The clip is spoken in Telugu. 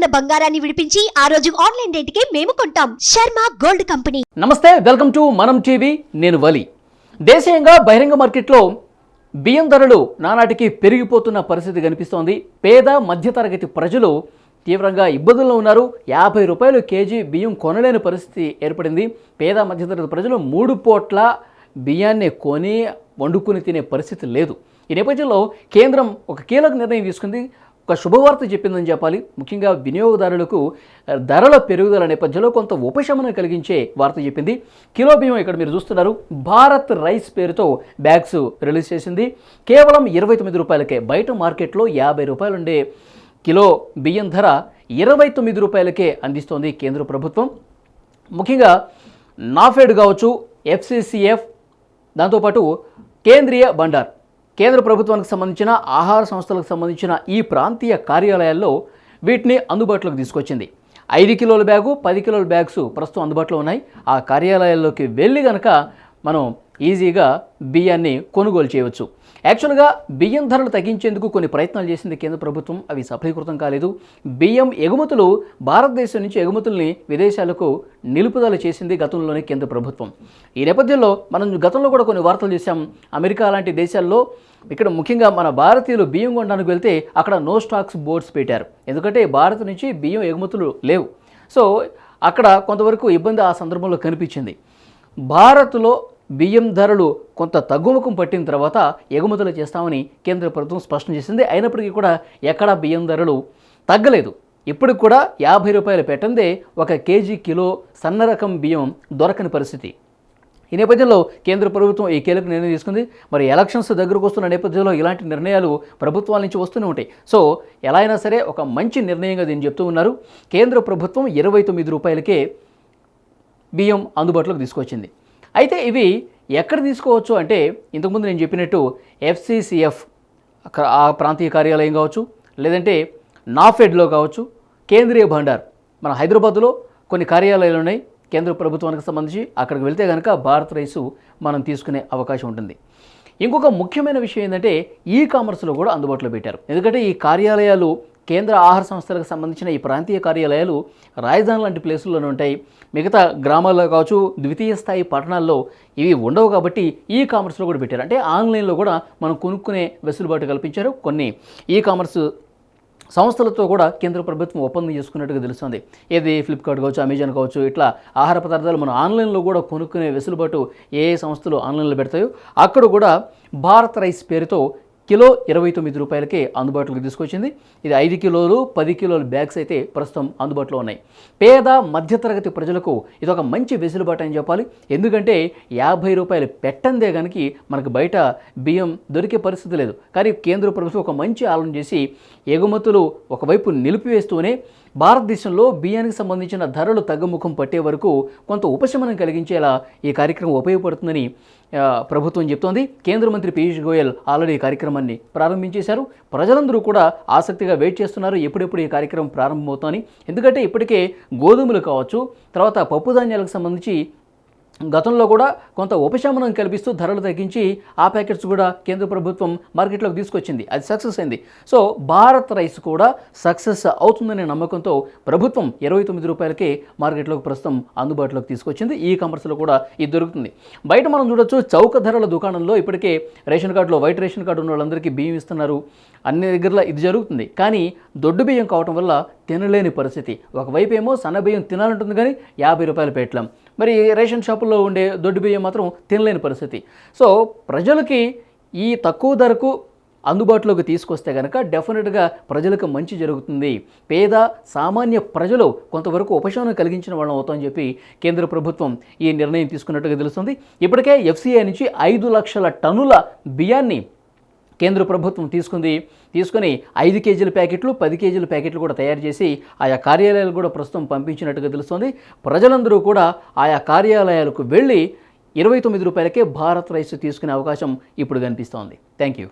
ఉన్న బంగారాన్ని విడిపించి ఆ రోజు ఆన్లైన్ రేటుకే మేము కొంటాం. Sharma gold company. Namaste welcome to Manam TV నేను వలి. దేశీయంగా బహిరంగ మార్కెట్లో బియ్యం ధరలు నానాటికి పెరిగిపోతున్న పరిస్థితి కనిపిస్తోంది. పేద మధ్యతరగతి ప్రజలు తీవ్రంగా ఇబ్బందుల్లో ఉన్నారు. యాభై రూపాయలు కేజీ బియ్యం కొనలేని పరిస్థితి ఏర్పడింది. పేద మధ్యతరగతి ప్రజలు మూడు పూట్ల బియ్యాన్ని కొని వండుకుని తినే పరిస్థితి లేదు. ఈ నేపథ్యంలో కేంద్రం ఒక కీలక నిర్ణయం తీసుకుంది. ఒక శుభవార్త చెప్పిందని చెప్పాలి. ముఖ్యంగా వినియోగదారులకు ధరల పెరుగుదల నేపథ్యంలో కొంత ఉపశమనం కలిగించే వార్త చెప్పింది. కిలో బియ్యం ఇక్కడ మీరు చూస్తున్నారు. భారత్ రైస్ పేరుతో బ్యాగ్స్ రిలీజ్ చేసింది. కేవలం ఇరవై తొమ్మిది రూపాయలకే బయట మార్కెట్లో యాభై రూపాయలు ఉండే కిలో బియ్యం ధర ఇరవై తొమ్మిది రూపాయలకే అందిస్తోంది కేంద్ర ప్రభుత్వం. ముఖ్యంగా నాఫెడ్ కావచ్చు ఎఫ్సిసిఎఫ్ దాంతోపాటు కేంద్రీయ బండార్. కేంద్ర ప్రభుత్వానికి సంబంధించిన ఆహార సంస్థలకు సంబంధించిన ఈ ప్రాంతీయ కార్యాలయాల్లో వీటిని అందుబాటులోకి తీసుకొచ్చింది. ఐదు కిలోల బ్యాగు పది కిలోల బ్యాగ్స్ ప్రస్తుతం అందుబాటులో ఉన్నాయి. ఆ కార్యాలయాల్లోకి వెళ్ళి కనుక మనం ఈజీగా బియ్యాన్ని కొనుగోలు చేయవచ్చు. యాక్చువల్గా బియ్యం ధరలు తగ్గించేందుకు కొన్ని ప్రయత్నాలు చేసింది కేంద్ర ప్రభుత్వం. అవి సఫలీకృతం కాలేదు. బియ్యం ఎగుమతులు భారతదేశం నుంచి ఎగుమతుల్ని విదేశాలకు నిలుపుదల చేసింది గతంలోనే కేంద్ర ప్రభుత్వం. ఈ నేపథ్యంలో మనం గతంలో కూడా కొన్ని వార్తలు చూసాం అమెరికా లాంటి దేశాల్లో ఇక్కడ ముఖ్యంగా మన భారతీయులు బియ్యం కొనడానికి వెళ్తే అక్కడ నో స్టాక్స్ బోర్డ్స్ పెట్టారు. ఎందుకంటే భారత్ నుంచి బియ్యం ఎగుమతులు లేవు. సో అక్కడ కొంతవరకు ఇబ్బంది ఆ సందర్భంలో కనిపించింది. భారత్లో బియ్యం ధరలు కొంత తగ్గుముఖం పట్టిన తర్వాత ఎగుమతులు చేస్తామని కేంద్ర ప్రభుత్వం స్పష్టం చేసింది. అయినప్పటికీ కూడా ఎక్కడా బియ్యం ధరలు తగ్గలేదు. ఇప్పటికి కూడా యాభై రూపాయలు పెట్టందే ఒక కేజీ కిలో సన్న రకం బియ్యం దొరకని పరిస్థితి. ఈ నేపథ్యంలో కేంద్ర ప్రభుత్వం ఈ కీలక నిర్ణయం తీసుకుంది. మరి ఎలక్షన్స్ దగ్గరకు వస్తున్న నేపథ్యంలో ఇలాంటి నిర్ణయాలు ప్రభుత్వాల నుంచి వస్తూనే ఉంటాయి. సో ఎలా అయినా సరే ఒక మంచి నిర్ణయంగా దీన్ని చెప్తూ ఉన్నారు. కేంద్ర ప్రభుత్వం ఇరవై తొమ్మిది రూపాయలకే బియ్యం అందుబాటులోకి తీసుకొచ్చింది. అయితే ఇవి ఎక్కడ తీసుకోవచ్చు అంటే ఇంతకుముందు నేను చెప్పినట్టు ఎఫ్సిసిఎఫ్ ఆ ప్రాంతీయ కార్యాలయం కావచ్చు లేదంటే నాఫెడ్లో కావచ్చు కేంద్రీయ భండార్. మన హైదరాబాద్లో కొన్ని కార్యాలయాలు ఉన్నాయి. కేంద్ర ప్రభుత్వానికి సంబంధించి అక్కడికి వెళ్తే కనుక భారత్ రైసు మనం తీసుకునే అవకాశం ఉంటుంది. ఇంకొక ముఖ్యమైన విషయం ఏంటంటే ఈ కామర్స్లో కూడా అందుబాటులో పెట్టారు. ఎందుకంటే ఈ కార్యాలయాలు కేంద్ర ఆహార సంస్థలకు సంబంధించిన ఈ ప్రాంతీయ కార్యాలయాలు రాజధాని లాంటి ప్లేసుల్లోనే ఉంటాయి. మిగతా గ్రామాల్లో కావచ్చు ద్వితీయ స్థాయి పట్టణాల్లో ఇవి ఉండవు కాబట్టి ఈ కామర్స్లో కూడా పెట్టారు. అంటే ఆన్లైన్లో కూడా మనం కొనుక్కునే వెసులుబాటు కల్పించారు. కొన్ని ఈ కామర్స్ సంస్థలతో కూడా కేంద్ర ప్రభుత్వం ఒప్పందం చేసుకున్నట్టుగా తెలుస్తుంది. ఏది ఫ్లిప్కార్ట్ కావచ్చు అమెజాన్ కావచ్చు ఇట్లా ఆహార పదార్థాలు మనం ఆన్లైన్లో కూడా కొనుక్కునే వెసులుబాటు ఏ ఏ సంస్థలు ఆన్లైన్లో పెడతాయో అక్కడ కూడా భారత్ రైస్ పేరుతో కిలో ఇరవై తొమ్మిది రూపాయలకే అందుబాటులోకి తీసుకొచ్చింది. ఇది ఐదు కిలోలు పది కిలోల బ్యాగ్స్ అయితే ప్రస్తుతం అందుబాటులో ఉన్నాయి. పేద మధ్యతరగతి ప్రజలకు ఇది ఒక మంచి వెసులుబాటు అని చెప్పాలి. ఎందుకంటే యాభై రూపాయలు పెట్టందే కనుక మనకు బయట బియ్యం దొరికే పరిస్థితి లేదు. కానీ కేంద్ర ప్రభుత్వం ఒక మంచి ఆలోచన చేసి ఎగుమతులు ఒకవైపు నిలిపివేస్తూనే భారతదేశంలో బియ్యానికి సంబంధించిన ధరలు తగ్గుముఖం పట్టే వరకు కొంత ఉపశమనం కలిగించేలా ఈ కార్యక్రమం ఉపయోగపడుతుందని ప్రభుత్వం చెప్తోంది. కేంద్ర మంత్రి పీయూష్ గోయల్ ఆల్రెడీ ఈ కార్యక్రమాన్ని ప్రారంభించేశారు. ప్రజలందరూ కూడా ఆసక్తిగా వెయిట్ చేస్తున్నారు. ఎప్పుడెప్పుడు ఈ కార్యక్రమం ప్రారంభమవుతుందని. ఎందుకంటే ఇప్పటికే గోధుమలు కావచ్చు తర్వాత పప్పు ధాన్యాలకు సంబంధించి గతంలో కూడా కొంత ఉపశమనం కల్పిస్తూ ధరలు తగ్గించి ఆ ప్యాకెట్స్ కూడా కేంద్ర ప్రభుత్వం మార్కెట్లోకి తీసుకొచ్చింది. అది సక్సెస్ అయింది. సో భారత్ రైస్ కూడా సక్సెస్ అవుతుందనే నమ్మకంతో ప్రభుత్వం ఇరవై తొమ్మిది రూపాయలకే మార్కెట్లోకి ప్రస్తుతం అందుబాటులోకి తీసుకొచ్చింది. ఈ కామర్స్లో కూడా ఇది దొరుకుతుంది. బయట మనం చూడొచ్చు చౌక ధరల దుకాణంలో ఇప్పటికే రేషన్ కార్డులో వైట్ రేషన్ కార్డు ఉన్న వాళ్ళందరికీ బియ్యం ఇస్తున్నారు. అన్ని దగ్గరలో ఇది జరుగుతుంది. కానీ దొడ్డు బియ్యం కావటం వల్ల తినలేని పరిస్థితి. ఒకవైపు ఏమో సన్న బియ్యం తినాలంటుంది కానీ యాభై రూపాయలు పెట్టలేం మరి రేషన్ షాపుల్లో ఉండే దొడ్డు బియ్యం మాత్రం తినలేని పరిస్థితి. సో ప్రజలకి ఈ తక్కువ ధరకు అందుబాటులోకి తీసుకొస్తే కనుక డెఫినెట్గా ప్రజలకు మంచి జరుగుతుంది. పేద సామాన్య ప్రజలు కొంతవరకు ఉపశమనం కలిగించిన వాళ్ళం అవుతామని చెప్పి కేంద్ర ప్రభుత్వం ఈ నిర్ణయం తీసుకున్నట్టుగా తెలుస్తుంది. ఇప్పటికే ఎఫ్సీఐ నుంచి ఐదు లక్షల టన్నుల బియ్యాన్ని కేంద్ర ప్రభుత్వం తీసుకుంది తీసుకొని ఐదు కేజీల ప్యాకెట్లు పది కేజీల ప్యాకెట్లు కూడా తయారు చేసి ఆయా కార్యాలయాలు కూడా ప్రస్తుతం పంపించినట్టుగా తెలుస్తోంది. ప్రజలందరూ కూడా ఆయా కార్యాలయాలకు వెళ్ళి ఇరవై తొమ్మిది రూపాయలకే భారత్ రైస్ తీసుకునే అవకాశం ఇప్పుడు కనిపిస్తోంది. Thank you